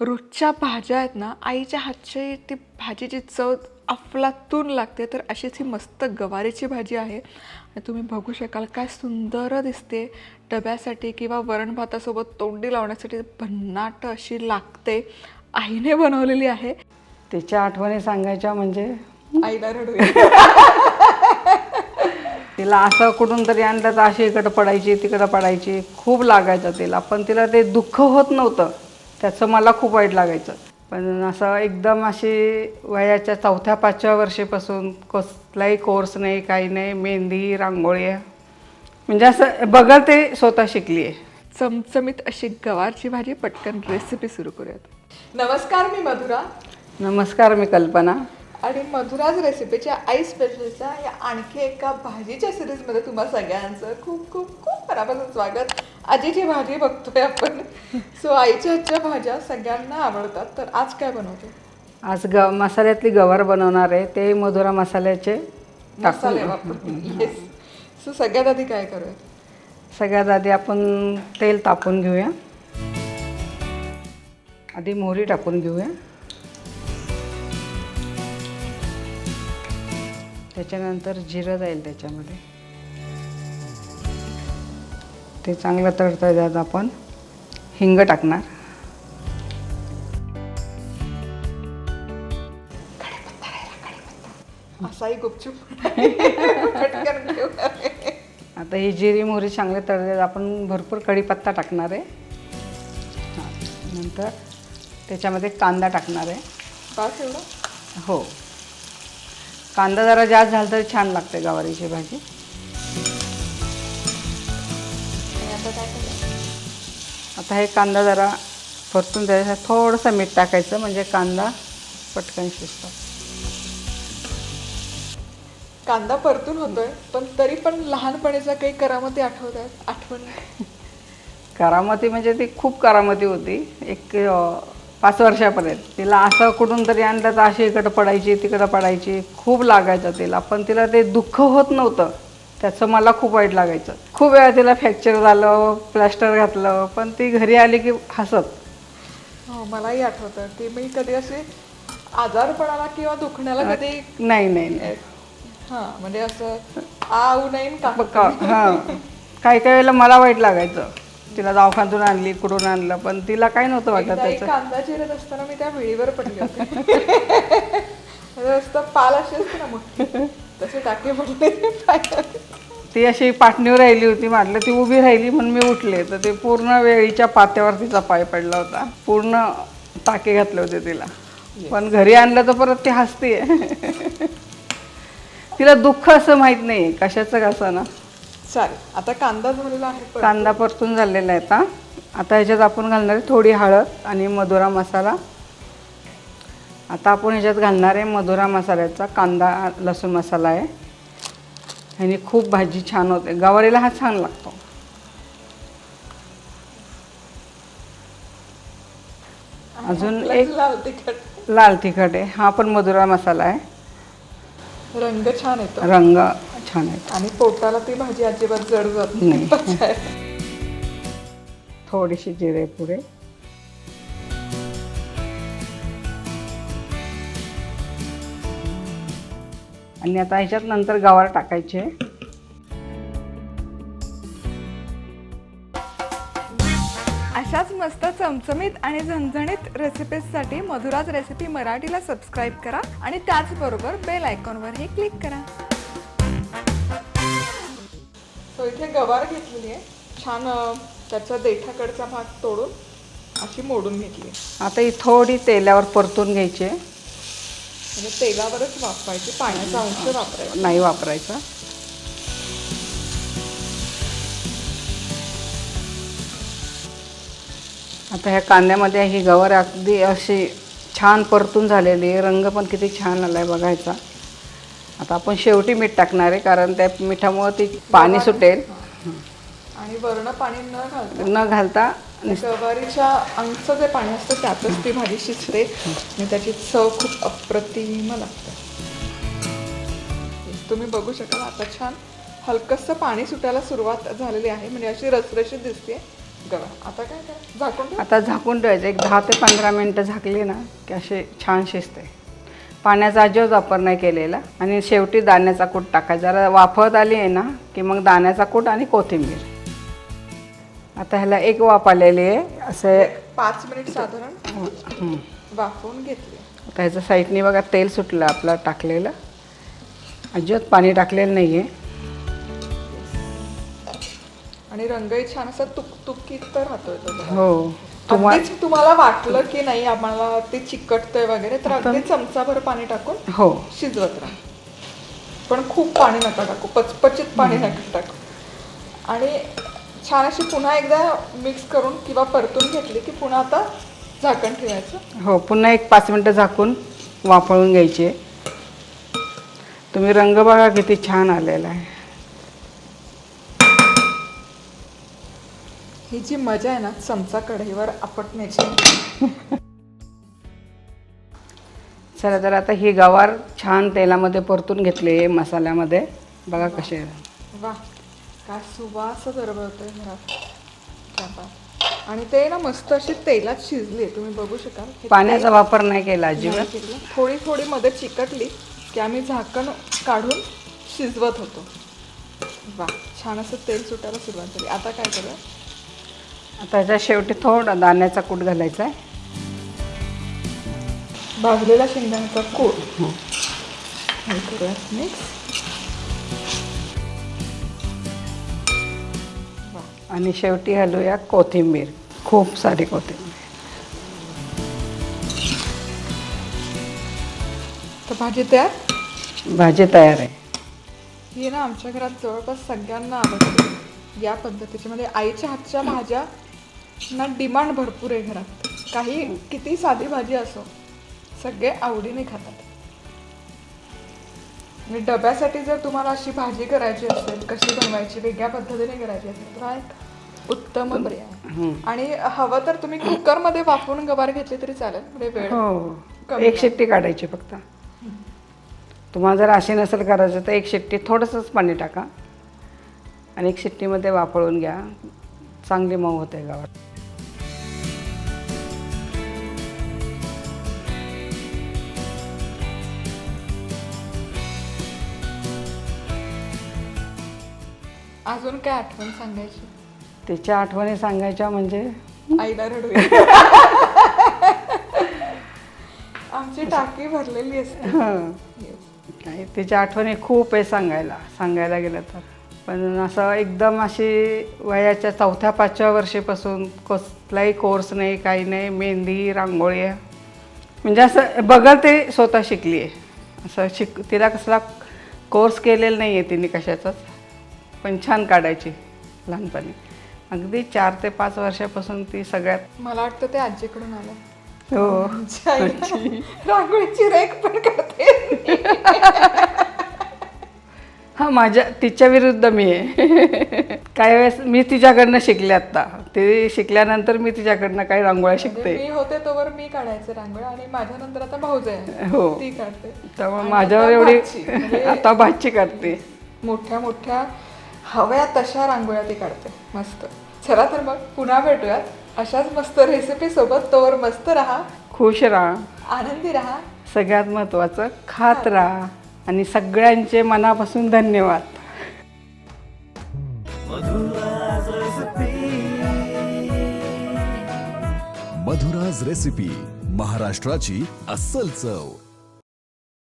रोजच्या भाज्या आहेत ना आईच्या हातची ती भाजीची चव अफलातून लागते. तर अशीच ही मस्त गवारीची भाजी आहे. आणि तुम्ही बघू शकाल काय सुंदर दिसते. डब्यासाठी किंवा वरण भातासोबत तोंडी लावण्यासाठी भन्नाट अशी लागते. आईने बनवलेली आहे. तिच्या आठवणी सांगायच्या म्हणजे? आईला रडू तिला असं कुठून तरी आणलं तर अशी इकडं पडायची तिकडं पडायची. खूप लागायचं तिला. पण तिला ते दुःख होत नव्हतं. त्याचं मला खूप वाईट लागायचं. पण असं एकदम अशी वयाच्या चौथ्या पाचव्या वर्षीपासून कसलाही कोर्स नाही काही नाही मेहंदी रांगोळी म्हणजे असं बघल ते स्वतः शिकली आहे चमचमीत अशी गवारची भाजी पटकन रेसिपी सुरू करूयात. नमस्कार मी मधुरा. नमस्कार मी कल्पना. आणि मधुराज रेसिपीच्या आई स्पेशलच्या या आणखी एका भाजीच्या सिरीजमध्ये तुम्हा सगळ्यांचं खूप खूप खूप मनापासून स्वागत. आजीची भाजी बघतोय आपण. सो आईच्या हातच्या भाज्या सगळ्यांना आवडतात. तर आज काय बनवतो? आज ग मसाल्यातली गवार बनवणार आहे. ते मधुरा मसाल्याचे मसाले वापरून येस सो सगळ्यात आधी काय करूया सगळ्यात आधी आपण तेल तापून घेऊया. आधी मोहरी टाकून घेऊया. त्याच्यानंतर जिरं जाईल त्याच्यामध्ये. ते चांगलं तळता त्यात आपण. हिंग टाकणार. असाही गुपचूप. आता ही जिरी मोहरी चांगले तळले आपण भरपूर कढीपत्ता टाकणार आहे. नंतर त्याच्यामध्ये कांदा टाकणार आहे. एवढं हो. कांदा जरा जास्त झाला तरी छान लागते गवारीची भाजी. आता हे कांदा जरा परतून त्याच्यात थोडंसं मीठ टाकायचं म्हणजे कांदा पटकन शिजतो. कांदा परतून होतोय पण तरी पण लहानपणीच्या काही करामती आठवत आहेत आठवणी करामती म्हणजे ती खूप करामती होती. एक पाच वर्षापर्यंत. तिला असं कुठून तरी आणलं तर अशी इकडं पडायची तिकडं पडायची. खूप लागायचं तिला. पण तिला ते दुःख होत नव्हतं. त्याचं मला खूप वाईट लागायचं. खूप वेळा तिला फ्रॅक्चर झालं प्लॅस्टर घातलं पण ती घरी आली की हसत. हो मलाही आठवतं. की मी कधी असे आजारपणाला किंवा दुखण्याला कधी नाही नाही नाही. हा म्हणजे असं आऊ नाही हां. काही काही वेळेला मला वाईट लागायचं. तिला दवाखान्यातून आणली कुठून आणलं पण तिला काही नव्हतं वाटत एकदा एक त्याचं. कांदा चिरत असताना मी त्या वेळीवर पडले होते. रस्ता पाल असते ना मोठी. तसे टाके पडले. पायावर. ती अशी पाटणीवर राहिली होती म्हटलं ती उभी राहिली म्हणून मी उठले. तर ते पूर्ण वेळीच्या पात्यावर तिचा पाय पडला होता. पूर्ण टाके घातले होते तिला. पण घरी आणलं तर परत ती हसते तिला दुःख असं माहीत नाही कशाचं कसं ना चालेल. आता कांदा झालेला आहे कांदा परतून झालेला आहे आता. आता ह्याच्यात आपण घालणार आहे थोडी हळद आणि मधुरा मसाला. आता आपण ह्याच्यात घालणार आहे मधुरा मसाल्याचा कांदा लसूण मसाला आहे. ह्याने खूप भाजी छान होते. गवारीला हा छान लागतो. अजून एक लाल तिखट. लाल तिखट आहे. हा पण मधुरा मसाला आहे. रंग छान येतो. रंग छान आहे आणि पोटाला ती भाजी अजिबात जड जात नाही. थोडीशी जिरे पुढे आणि आता ह्याच्यात नंतर गवार टाकायचे. अशाच मस्त चमचमीत आणि झणझणीत रेसिपीजसाठी मधुराज रेसिपी मराठीला सबस्क्राईब करा आणि त्याचबरोबर बेल आयकॉनवरही क्लिक करा. सो इथे गवार घेतलेली आहे. छान त्याचा देठाकडचा भाग तोडून अशी मोडून घेतली आहे. आता ही थोडी तेलावर परतून घ्यायची म्हणजे तेलावरच वापरायची पाण्याचा अंश वापरायचा. नाही वापरायचं. आता ह्या कांद्यामध्ये ही गवार अगदी अशी छान परतून झालेली आहे. रंग पण किती छान आला आहे बघायचा. आता आपण शेवटी मीठ टाकणार आहे कारण त्या मिठामुळं ती पाणी सुटेल. आणि वर्ण पाणी न घालता? न घालता गवारीच्या अंगचं जे पाणी असतं त्यातच ती भाजी शिजते. आणि त्याची चव खूप अप्रतिम लागते. तुम्ही बघू शकाल आता छान हलकंसं पाणी सुटायला सुरुवात झालेली आहे. म्हणजे अशी रसरशीत दिसते गवार आता काय करा झाकून. आता झाकून ठेवायचं. एक दहा ते पंधरा मिनटं झाकली ना की असे छान शिजते. पाण्याचा अजिबात वापर नाही केलेला आणि शेवटी दाण्याचा कूट टाकायचा. जरा वाफत आली आहे ना की मग दाण्याचा कूट आणि कोथिंबीर. आता ह्याला एक वाफ आलेली आहे असे पाच मिनिट साधारण. वाफवून घेतली. आता ह्याच्या साईडनी बघा तेल सुटलं आपलं टाकलेलं. अजिबात पाणी टाकलेलं नाही आहे आणि रंगही छान असा तुक तुकीत तर राहतोय. हो. तुम्हा अगदीच तुम्हाला वाटलं की नाही आम्हाला ते चिकटतंय वगैरे तर अगदी चमचाभर पाणी टाकून हो. शिजवत राहा. पण खूप पाणी नका टाकू पचपचित पाणी नका टाकू. आणि छान अशी पुन्हा एकदा मिक्स करून किंवा परतून घेतली की पुन्हा आता झाकण ठेवायचं. हो पुन्हा एक पाच मिनटं झाकून वाफळून घ्यायचे. तुम्ही रंग बघा किती छान आलेला आहे. ही जी मजा आहे ना चमचा कढईवर आपटण्याची. चला तर आता ही गवार छान तेलामध्ये परतून घेतली मसाल्यामध्ये. बघा कसे. वा काय सुवास दरवळतोय घरात. आणि ते ना मस्त अशी तेलात शिजली तुम्ही बघू शकाल. पाण्याचा वापर नाही केला अजिबात. थोडी थोडी मध्ये चिकटली की आम्ही झाकण काढून शिजवत होतो. वा छान असं तेल सुटायला सुरुवात झाली. आता काय करूया? आता ह्याच्या शेवटी थोडा दाण्याचा कूट घालायचा आहे. भाजलेला शेंगदाण्याचा कूट. हे. मिक्स आणि शेवटी घालूया कोथिंबीर. खूप सारी कोथिंबीर. तर भाजी तयार? भाजी तयार आहे. ही ना आमच्या घरात जवळपास सगळ्यांना आवडते. या पद्धतीची. म्हणजे आईच्या हातच्या भाज्या ना डिमांड भरपूर आहे घरात. काही किती साधी भाजी असो सगळे आवडीने खातात. आणि डब्यासाठी जर तुम्हाला अशी भाजी करायची असेल कशी बनवायची वेगळ्या पद्धतीने करायची असेल तर हा एक उत्तम पर्याय. हं. आणि हवं तर तुम्ही कुकरमध्ये वाफवून गवार घेतली तरी चालेल म्हणजे वेळ हो कमी एक शिट्टी काढायची फक्त. तुम्हाला जर अशी नसेल करायचं तर एक शिट्टी थोडंसंच पाणी टाका. आणि एक शिट्टीमध्ये वापरून घ्या. चांगली मऊ होते गावात अजून काय आठवण सांगायची? तिच्या आठवणी सांगायच्या म्हणजे? आईला रडू आमची टाकी भरलेली असते. हं. नाही तिच्या आठवणी खूप आहे सांगायला. सांगायला गेलं तर. पण असं एकदम अशी वयाच्या चौथ्या पाचव्या वर्षीपासून कसलाही कोर्स नाही काही नाही मेहंदी रांगोळी. म्हणजे असं बघल ते स्वतः शिकली आहे असं शिक तिला कसला कोर्स केलेला नाही आहे तिने कशाचाच. पण छान काढायची लहानपणी. अगदी चार ते पाच वर्षापासून ती सगळ्यात मला वाटतं ते आजीकडून आलं. हो. आमच्या रांगोळीची रेख पण करते हा माझ्या तिच्या विरुद्ध मी आहे. काही वेळेस मी तिच्याकडनं शिकले आत्ता. ते शिकल्यानंतर मी तिच्याकडनं काही रांगोळ्या म्हणजे शिकते. मी होते तोवर मी काढायचे रांगोळी आणि माझ्या नंतर आता भाऊज आहे. हो. ती काढते. त्यामुळे माझ्यावर आता एवढी आता भाची करते मोठ्या मोठ्या हव्या तशा रांगोळ्या ती काढते मस्त. चला तर मग पुन्हा भेटूयात. अशाच मस्त रेसिपी सोबत तोवर मस्त राहा. खुश राहा. आनंदी राहा. सगळ्यात महत्त्वाचं खात राहा. आणि सगळ्यांचे मनापासून धन्यवाद. मधुराज रेसिपी महाराष्ट्राची अस्सल चव.